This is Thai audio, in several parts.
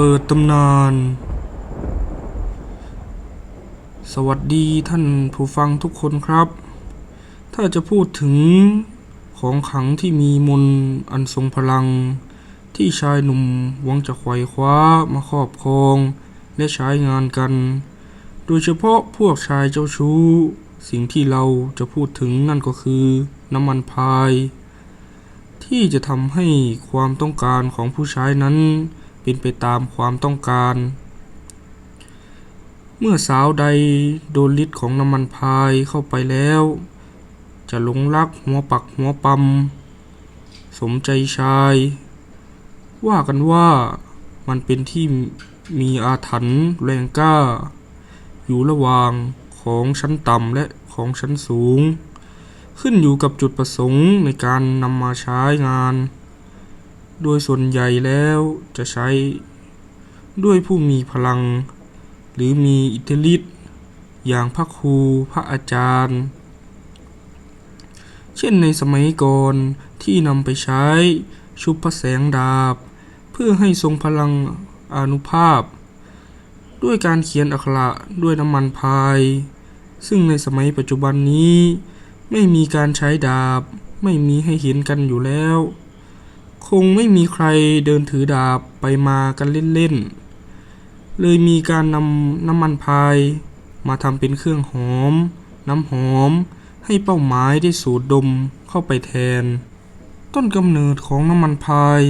เปิดตำนาน สวัสดีท่านผู้ฟังทุกคนครับ ถ้าจะพูดถึงของขังที่มีมนอันทรงพลัง ที่ชายหนุ่มหวังจะไขว่คว้ามาครอบครอง และใช้งานกัน โดยเฉพาะพวกชายเจ้าชู้ สิ่งที่เราจะพูดถึงนั่นก็คือน้ำมันพาย ที่จะทำให้ความต้องการของผู้ใช้นั้น เป็นไปตามความต้องการ เมื่อสาวใดโดนฤทธิ์ของน้ำมันพายเข้าไปแล้ว จะหลงรักหัวปักหัวปั๊มสมใจชาย ว่ากันว่ามันเป็นที่มีอาถรรพ์แรงกล้า อยู่ระหว่างของชั้นต่ำและของชั้นสูง ขึ้นอยู่กับจุดประสงค์ในการนำมาใช้งาน โดยส่วนใหญ่แล้วจะใช้ด้วยผู้มีพลัง หรือมีอิทธิฤทธิ์อย่างพระครู พระอาจารย์ เช่นในสมัยก่อนที่นำไปใช้ชุบพระแสงดาบ เพื่อให้ทรงพลังอนุภาพ ด้วยการเขียนอักขระด้วยน้ำมันพาย ซึ่งในสมัยปัจจุบันนี้ ไม่มีการใช้ดาบ ไม่มีให้เห็นกันอยู่แล้ว คงไม่มีใครเดินถือดาบไปมากันเล่นๆ เลยมีการนำน้ำมันพายมาทำเป็นเครื่องหอม น้ำหอม ให้เป้าหมายได้สูดดมเข้าไปแทน ต้นกำเนิดของน้ำมันพาย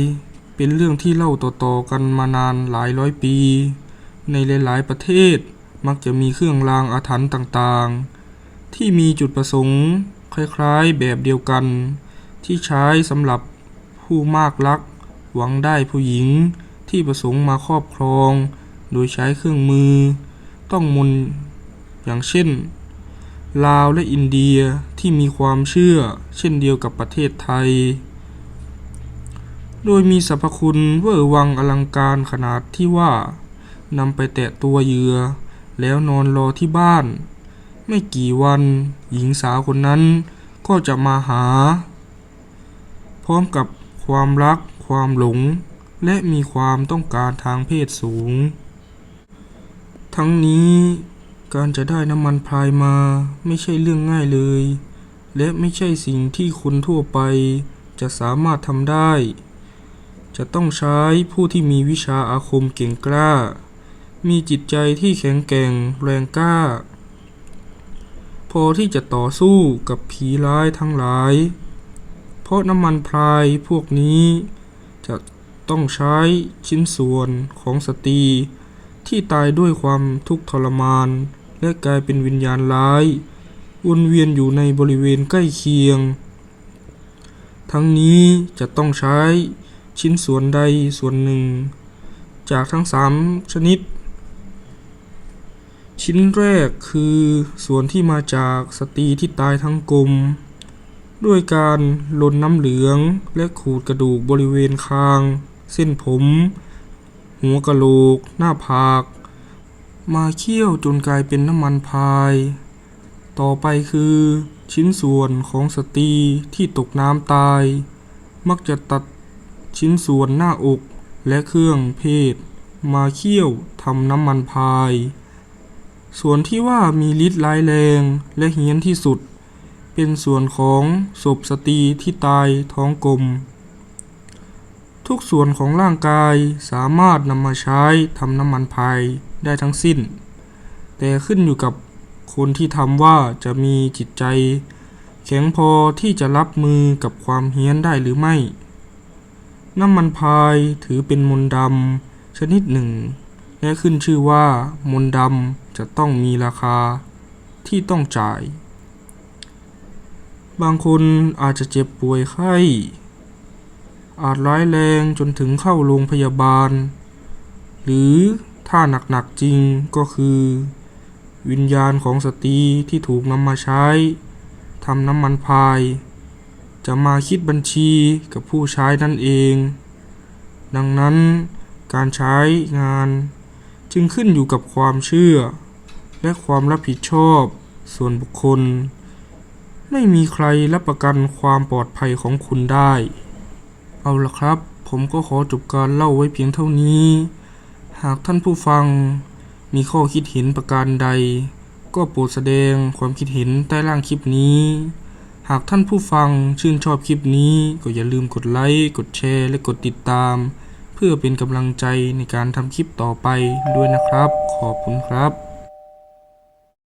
เป็นเรื่องที่เล่าต่อๆกันมานานหลายร้อยปี ในหลายๆประเทศมักจะมีเครื่องรางอาถรรพ์ต่างๆ ที่มีจุดประสงค์คล้ายๆแบบเดียวกัน ที่ใช้สำหรับ ผู้มากรัก หวังได้ผู้หญิงที่ประสงค์มาครอบครอง โดยใช้เครื่องมือ ต้องมนอย่างเช่น ลาวและอินเดียที่มีความเชื่อเช่นเดียวกับประเทศไทย โดยมีสรรพคุณเวอร์วังอลังการขนาดที่ว่านำไปแตะตัวเหยื่อ แล้วนอนรอที่บ้าน ไม่กี่วันหญิงสาวคนนั้นก็จะมาหา พร้อมกับ ความรัก ความหลง และมีความต้องการทางเพศสูง ทั้งนี้การจะได้น้ำมันพายมาไม่ใช่เรื่องง่ายเลย และไม่ใช่สิ่งที่คนทั่วไปจะสามารถทำได้ จะต้องใช้ผู้ที่มีวิชาอาคมเก่งกล้า มีจิตใจที่แข็งแกร่งแรงกล้า พอที่จะต่อสู้กับผีร้ายทั้งหลาย เพราะน้ำมันพรายพวกนี้ จะต้องใช้ชิ้นส่วนของสตรี ที่ตายด้วยความทุกข์ทรมาน และกลายเป็นวิญญาณร้ายวนเวียนอยู่ในบริเวณใกล้เคียง ทั้งนี้จะต้องใช้ชิ้นส่วนใดส่วนหนึ่ง จากทั้งสามชนิด ชิ้นแรกคือส่วนที่มาจากสตรีที่ตายทั้งกลม ด้วยการลนน้ำเหลืองและขูดกระดูกบริเวณคาง เส้นผม หัวกะโหลก หน้าผาก มาเคี่ยวจนกลายเป็นน้ำมันพาย ต่อไปคือชิ้นส่วนของสตรีที่ตกน้ำตาย มักจะตัดชิ้นส่วนหน้าอกและเครื่องเพศ มาเคี่ยวทำน้ำมันพาย ส่วนที่ว่ามีฤทธิ์ร้ายแรงและเฮี้ยนที่สุด เป็นส่วนของศพสตรีที่ตายท้องกลม ทุกส่วนของร่างกายสามารถนำมาใช้ทำน้ำมันพายได้ทั้งสิ้น แต่ขึ้นอยู่กับคนที่ทำว่าจะมีจิตใจ แข็งพอที่จะรับมือกับความเฮี้ยนได้หรือไม่ น้ำมันพายถือเป็นมนต์ดำชนิดหนึ่ง และขึ้นชื่อว่ามนต์ดำจะต้องมีราคาที่ต้องจ่าย บางคนอาจจะเจ็บป่วยไข้ อาจร้ายแรงจนถึงเข้าโรงพยาบาล หรือถ้าหนักๆจริงก็คือ วิญญาณของสตรีที่ถูกนำมาใช้ทำน้ำมันพาย จะมาคิดบัญชีกับผู้ใช้นั่นเอง ดังนั้นการใช้งานจึงขึ้นอยู่กับความเชื่อ และความรับผิดชอบส่วนบุคคล ไม่มีใครรับประกันความปลอดภัยของคุณได้ เอาละครับ ผมก็ขอจบการเล่าไว้เพียงเท่านี้ หากท่านผู้ฟังมีข้อคิดเห็นประการใด ก็โปรดแสดงความคิดเห็นใต้ล่างคลิปนี้ หากท่านผู้ฟังชื่นชอบคลิปนี้ ก็อย่าลืมกดไลค์ กดแชร์ และกดติดตาม เพื่อเป็นกำลังใจในการทำคลิปต่อไปด้วยนะครับ ขอบคุณครับ